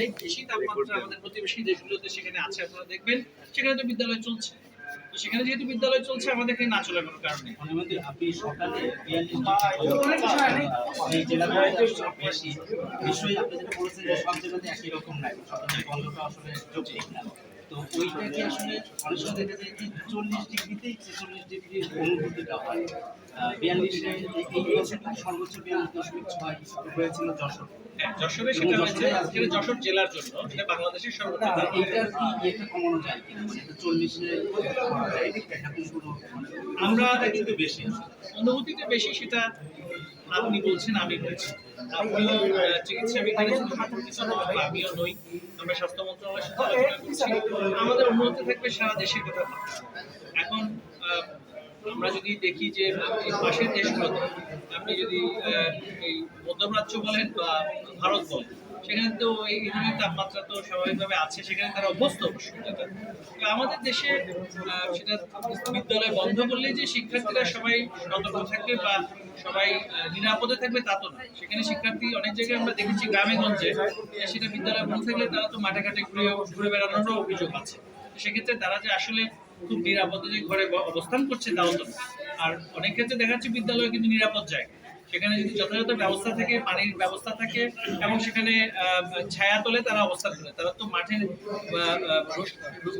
অনেক বেশি তাপমাত্রা আমাদের প্রতিবেশী দেশগুলোতে সেখানে আছে আপনারা দেখবেন। সেখানে তো বিদ্যালয় চলছে। তো সেখানে যেহেতু বিদ্যালয় চলছে আমাদের এখানে না চলার কোনো কারণ নেই। আপনি সকালে এই জেলাগুলোতে বেশি নিশ্চয়ই আপনি যেটা বলেছেন যে সব জেলাতে একই রকম নাই। সকালে বন্ধটা আসলে যৌক্তিক না। তো ওইটা কি আসলে অনেক সময় দেখা যায় যে চল্লিশ ডিগ্রিতেই ছেচল্লিশ ডিগ্রির অনুভূতিটা হয়। বিয়াল্লিশে এই সর্বোচ্চ বিয়াল্লিশ দশমিক ছয় হয়েছিল যশোর। হ্যাঁ যশোরে সেটা হয়েছে সেটা যশোর জেলার জন্য বাংলাদেশের সর্বোচ্চ আর এইটার কি ইয়েটা কমানো যায় কিনা? মানে এটা চল্লিশে করা যায়? এরকম কোনো আমরা কিন্তু বেশি। অনুভূতিটা বেশি সেটা আপনি বলছেন আমি বলছি আপনিও চিকিৎসা বিজ্ঞানী শুধু কিছু নয়, আমিও নই আমরা স্বাস্থ্য মন্ত্রণালয়ের সাথে আলোচনা করছি। আমাদের অনুমতি থাকবে সারা দেশের কথা এখন আমরা যদি দেখি যে পাশের দেশগুলোতে আপনি যদি আহ, এই মধ্যপ্রাচ্য বলেন বা ভারত বলেন সেখানে তো এই ধরনের তাপমাত্রা তো স্বাভাবিকভাবে আছে, সেখানে তারা অভ্যস্ত অবশ্যই আমাদের দেশে সেটা বিদ্যালয় বন্ধ করলে যে শিক্ষার্থীরা সবাই সতর্ক থাকবে বা সবাই নিরাপদে থাকবে তা তো না। সেখানে শিক্ষার্থী অনেক জায়গায় আমরা দেখেছি গ্রামে গঞ্জে সেটা বিদ্যালয় বন্ধ থাকলে তারা তো মাঠে ঘাটে ঘুরে ঘুরে বেড়ানোরও অভিযোগ আছে। সেক্ষেত্রে তারা যে আসলে খুব নিরাপদে যে ঘরে অবস্থান করছে তাও তো। আর অনেক ক্ষেত্রে দেখা যাচ্ছে বিদ্যালয় কিন্তু নিরাপদ জায়গা। সেখানে যদি যথাযথ ব্যবস্থা থাকে, পানির ব্যবস্থা থাকে এবং সেখানে ছায়া তোলে, তারা অবস্থান করে। তারা তো রোস-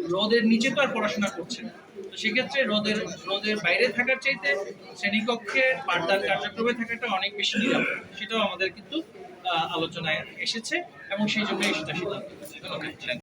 রোদের নিচে তো আর পড়াশোনা করছে না। তো সেক্ষেত্রে রোদের রোদের বাইরে থাকার চাইতে শ্রেণীকক্ষে পাঠদান কার্যক্রমে থাকাটা অনেক বেশি নিরাপদ। সেটাও আমাদের কিন্তু আলোচনায় এসেছে এবং সেই জন্যই সেটা সিদ্ধান্ত